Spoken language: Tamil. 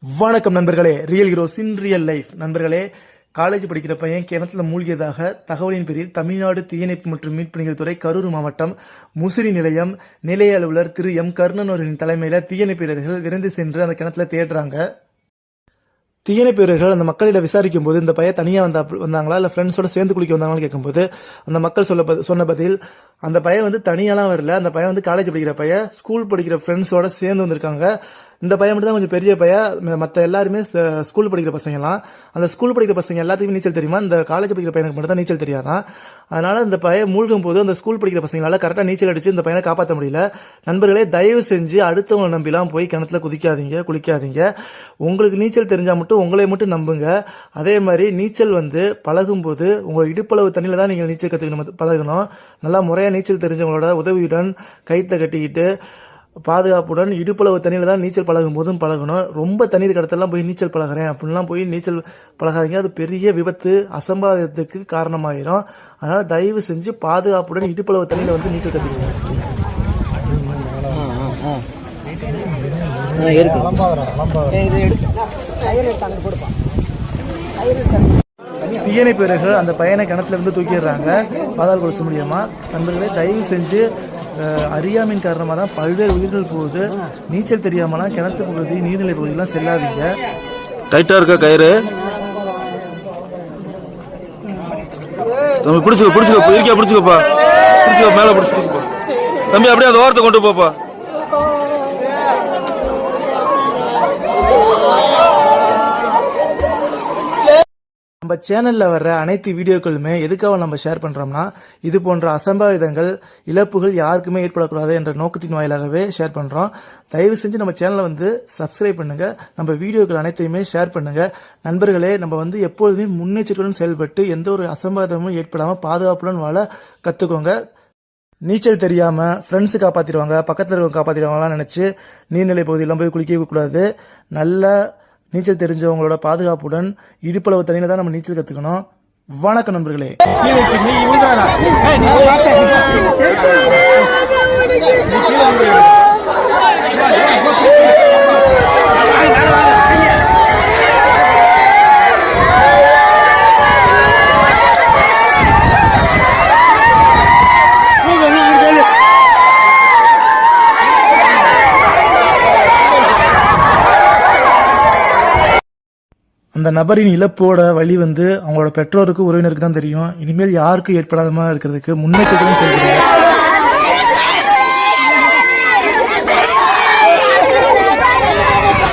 வணக்கம் நண்பர்களே. Real heroes in real life நண்பர்களே காலேஜ் படிக்கிற பையன் கிணத்துல மூழ்கியதாக தகவலின் பேரில் தமிழ்நாடு தீயணைப்பு மற்றும் மீட்புணிகள் துறை கரூர் மாவட்டம் முசிறி நிலையம் நிலைய அலுவலர் திரு எம். கர்ணன் அவர்களின் தலைமையில் தீயணைப்பு வீரர்கள் விரைந்து சென்று அந்த கிணத்துல தேடுறாங்க. தீயணைப்பு வீரர்கள் அந்த மக்களிடம் விசாரிக்கும் போது இந்த பையன் தனியாக வந்தா வந்தாங்களா? இல்லை ஃப்ரெண்ட்ஸோட சேர்ந்து குளிக்க வந்தாங்களான்னு கேட்கும்போது அந்த மக்கள் சொல்ல ப- சொன்ன பதில் அந்த பையன் வந்து தனியாலாம் வரல. அந்த பையன் வந்து காலேஜ் படிக்கிற பையன் ஸ்கூல் படிக்கிற ஃப்ரெண்ட்ஸோட சேர்ந்து வந்திருக்காங்க. இந்த பையன் மட்டும் தான் கொஞ்சம் பெரிய பையன். மற்ற எல்லாருமே ஸ்கூல் படிக்கிற பசங்கலாம். அந்த ஸ்கூல் படிக்கிற பசங்க எல்லாத்துக்குமே நீச்சல் தெரியுமா? இந்த காலேஜ் படிக்கிற பையனுக்கு மட்டும் தான் நீச்சல் தெரியாதான். அதனால இந்த பையன் மூழ்கும் போது அந்த ஸ்கூல் படிக்கிற பசங்களால கரெக்டாக நீச்சல் அடிச்சு இந்த பையனை காப்பாற்ற முடியல. நண்பர்களே தயவு செஞ்சு அடுத்தவங்களை நம்பிலாம் போய் கிணத்துல குதிக்காதீங்க குளிக்காதீங்க. உங்களுக்கு நீச்சல் தெரிஞ்சால் மட்டும் உங்களை மட்டும் நம்புங்க. அதே மாதிரி நீச்சல் வந்து பழகும்போது உங்கள் இடுப்பளவு தண்ணியில் தான் நீங்கள் நீச்சல் கற்றுக்கணும் பழகணும். நல்லா முறையாக நீச்சல் தெரிஞ்சவங்களோட உதவியுடன் கைத்தை கட்டிக்கிட்டு பாதுகாப்புடன் இடுப்பளவு தண்ணியில் தான் நீச்சல் பழகும் போதும் பழகணும். ரொம்ப தண்ணீர் கடத்தெல்லாம் போய் நீச்சல் பழகுறேன் அப்படின்லாம் போய் நீச்சல் பழகாதீங்க. அது பெரிய விபத்து அசம்பாவிதத்துக்கு காரணமாயிரும். அதனால தயவு செஞ்சு பாதுகாப்புடன் இடுப்பளவு தண்ணியில் வந்து நீச்சல் கற்றுக்கணும் ஆ இருக்கு. தீயணைப்பு வீரர்கள் அந்த பையனை கிணத்துல இருந்து தூக்கிடுறாங்க. பாதாள கொடுக்க மூலியமாக நண்பர்களே தயவு செஞ்சு அறியாமின் அறியாமையின் காரணமாக தான் பல்வேறு உயிர்கள் போகுது. நீச்சல் தெரியாமலாம் கிணத்து பகுதி நீர்நிலை பகுதியெல்லாம் செல்லாதீங்க. டைட்டா இருக்கா கயிறு? தம்பி பிடிச்சிக்கோ பிடிச்சிக்கோ. இருக்கியா பிடிச்சுக்கோப்பா. பிடிச்சிக்கோ மேல பிடிச்சுக்கோப்பா தம்பி அப்படியே அந்த ஓரத்தை கொண்டு போப்பா. நம்ம சேனலில் வர்ற அனைத்து வீடியோக்களுமே எதுக்காக நம்ம ஷேர் பண்ணுறோம்னா இது போன்ற அசம்பாவிதங்கள் இழப்புகள் யாருக்குமே ஏற்படக்கூடாது என்ற நோக்கத்தின் வாயிலாகவே ஷேர் பண்ணுறோம் தயவு செஞ்சு நம்ம சேனலை வந்து சப்ஸ்கிரைப் பண்ணுங்கள் நம்ம வீடியோக்கள் அனைத்தையுமே ஷேர் பண்ணுங்கள் நண்பர்களே நம்ம வந்து எப்பொழுதுமே முன்னெச்சரிக்கையுடன் செயல்பட்டு எந்த ஒரு அசம்பாவிதமும் ஏற்படாமல் பாதுகாப்புடன் வாழ கற்றுக்கோங்க நீச்சல் தெரியாமல் ஃப்ரெண்ட்ஸு காப்பாற்றிடுவாங்க பக்கத்தில் இருக்கவங்க காப்பாத்திடுவாங்கலாம் நினச்சி நீர்நிலை பகுதியெல்லாம் போய் குளிக்க கூடாது. நல்ல நீச்சல் தெரிஞ்சவங்களோட பாதுகாப்புடன் இடுப்பளவு தண்ணியில தான் நம்ம நீச்சல் கத்துக்கணும். வணக்கம் நண்பர்களே. அந்த நபரின் இழப்போட வழி வந்து அவங்களோட பெற்றோருக்கு உறவினருக்கு தான் தெரியும். இனிமேல் யாருக்கும் ஏற்படாதமா இருக்கிறதுக்கு முன்னெச்சரிக்கையும் செய்கிறாங்க